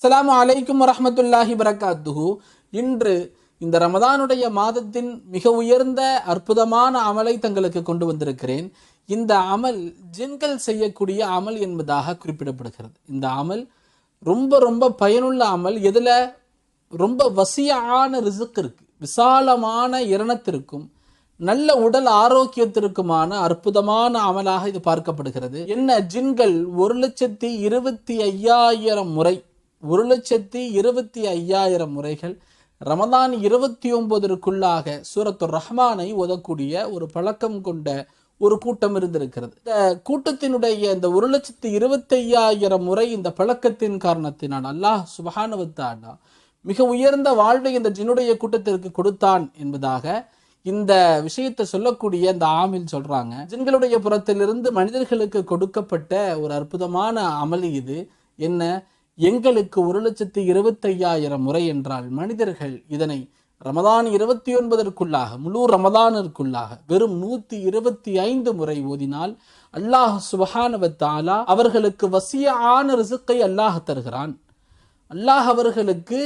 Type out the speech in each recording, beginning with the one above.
அஸ்லாம் அலைக்கும் வரமத்துல்லாஹி வரகாத்துஹு இன்று இந்த ரமதானுடைய மாதத்தின் மிக உயர்ந்த அற்புதமான அமலை தங்களுக்கு கொண்டு வந்திருக்கிறேன். இந்த அமல் ஜின்கள் செய்யக்கூடிய அமல் என்பதாக குறிப்பிடப்படுகிறது. இந்த அமல் ரொம்ப ரொம்ப பயனுள்ள அமல். எதில் ரொம்ப வசியான ரிசுக்கு இருக்கு. விசாலமான இரணத்திற்கும் நல்ல உடல் ஆரோக்கியத்திற்குமான அற்புதமான அமலாக இது பார்க்கப்படுகிறது. என்ன ஜின்கள் ஒரு லட்சத்தி இருபத்தி ஐயாயிரம் முறை ஒரு லட்சத்தி இருபத்தி ஐயாயிரம் முறைகள் ரமதான் இருபத்தி ஒன்பதற்குள்ளாக சூரத்து ரஹ்மானை ஓதக்கூடிய ஒரு பழக்கம் கொண்ட ஒரு கூட்டம் இருந்திருக்கிறது. இந்த கூட்டத்தினுடைய இந்த ஒரு லட்சத்தி இருபத்தி ஐயாயிரம் முறை இந்த பழக்கத்தின் காரணத்தினால் அல்லாஹ் சுபஹானுவத்தாண்டா மிக உயர்ந்த வாழ்வை இந்த ஜினுடைய கூட்டத்திற்கு கொடுத்தான் என்பதாக இந்த விஷயத்தை சொல்லக்கூடிய இந்த ஆமில் சொல்றாங்க. ஜின்களுடைய புறத்திலிருந்து மனிதர்களுக்கு கொடுக்கப்பட்ட ஒரு அற்புதமான அமளி இது. என்ன? எங்களுக்கு ஒரு லட்சத்தி இருபத்தையாயிரம் முறை என்றால் மனிதர்கள் இதனை ரமதான் இருபத்தி ஒன்பதற்குள்ளாக முழு ரமதானிற்குள்ளாக வெறும் நூத்தி இருபத்தி ஐந்து முறை ஓதினால் அல்லாஹ் சுபஹானவத்தாலா அவர்களுக்கு வசியான ரிசுக்கை அல்லாஹ் தருகிறான். அல்லாஹ் அவர்களுக்கு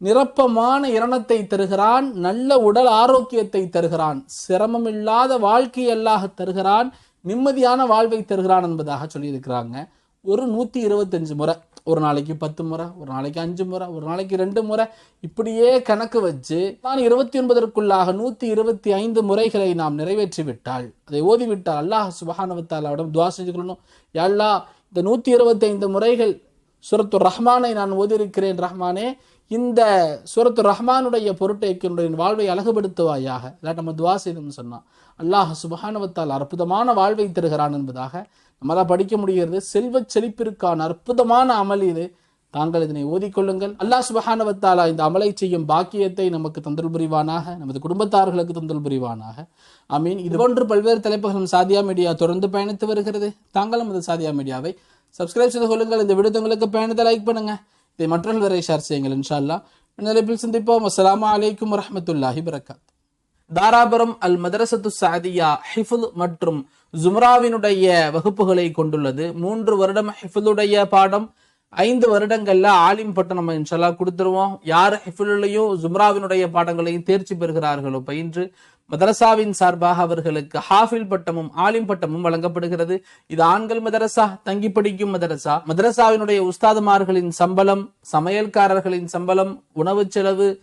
நிரப்பமான இரணத்தை தருகிறான் நல்ல உடல் ஆரோக்கியத்தை தருகிறான் சிரமமில்லாத வாழ்க்கை அல்லாஹ் தருகிறான் நிம்மதியான வாழ்வை தருகிறான் என்பதாக சொல்லியிருக்கிறாங்க. ஒரு நூற்றி இருபத்தஞ்சு முறை. ஒரு நாளைக்கு பத்து முறை ஒரு நாளைக்கு அஞ்சு முறை ஒரு நாளைக்கு ரெண்டு முறை இப்படியே கணக்கு வச்சு நான் இருபத்தி ஒன்பதற்குள்ளாக நூற்றி இருபத்தி ஐந்து முறைகளை நாம் நிறைவேற்றி விட்டால் அதை ஓதிவிட்டால் அல்லாஹ் சுபஹானவத்தாலாவிடம் துவா செஞ்சுக்கணும் எல்லா இந்த நூற்றி இருபத்தைந்து முறைகள் சுரத்து ரஹ்மானை நான் ஓதியிருக்கிறேன் ரஹ்மானே இந்த சுரத்து ரஹ்மானுடைய பொருட்டைக்கு என்னுடைய வாழ்வை அழகுபடுத்துவாயாக. இல்லாட்டி நம்ம துவா செய்தோம்னு சொன்னான் அல்லாஹ் சுபஹானவத்தால் அற்புதமான வாழ்வை தருகிறான் என்பதாக நம்மளால் படிக்க முடிகிறது. செல்வ செழிப்பிற்கான அற்புதமான அமல் இது. தாங்கள் இதனை ஓதிக்கொள்ளுங்கள். அல்லாஹ் சுபஹானவத்தாலா இந்த அமலை செய்யும் பாக்கியத்தை நமக்கு தந்தல் புரிவானாக நமது குடும்பத்தார்களுக்கு தந்தல் புரிவானாக. மீன் இது போன்று பல்வேறு தலைப்புகளும் சாதியா மீடியா தொடர்ந்து பயணித்து வருகிறது. தாங்களும் நமது சாதியா மீடியாவை சப்ஸ்கிரைப் செய்து கொள்ளுங்கள் இந்த விடுதங்களுக்கு பயணத்தை லைக் பண்ணுங்க. இதை மற்றவர்கள் வரை ஷேர் செய்யுங்கள் இன்ஷால்லா. நிலைப்பில் சந்திப்போம். அஸ்லாம் அலைக்கும் வரமத்துல்லாஹி வரகாத் தாராபுரம் அல் மதரசத்து சாதியா ஹிஃபுல் மற்றும் ஜும்ராவினுடைய வகுப்புகளை கொண்டுள்ளது. மூன்று வருடம் ஹிஃபுலுடைய பாடம். ஐந்து வருடங்கள்ல ஆலிம் பட்டம் நம்ம இன்ஷால்லா கொடுத்துருவோம். யார் ஹிஃபுலையும் ஜும்ராவினுடைய பாடங்களையும் தேர்ச்சி பெறுகிறார்களோ பயின்று மதரசாவின் சார்பாக அவர்களுக்கு ஹாஃபில் பட்டமும் ஆலிம் பட்டமும் வழங்கப்படுகிறது. இது ஆண்கள் மதரசா தங்கி படிக்கும் மதரசா. மதரசாவினுடைய உஸ்தாதுமார்களின் சம்பளம் சமையல்காரர்களின் சம்பளம் உணவு செலவு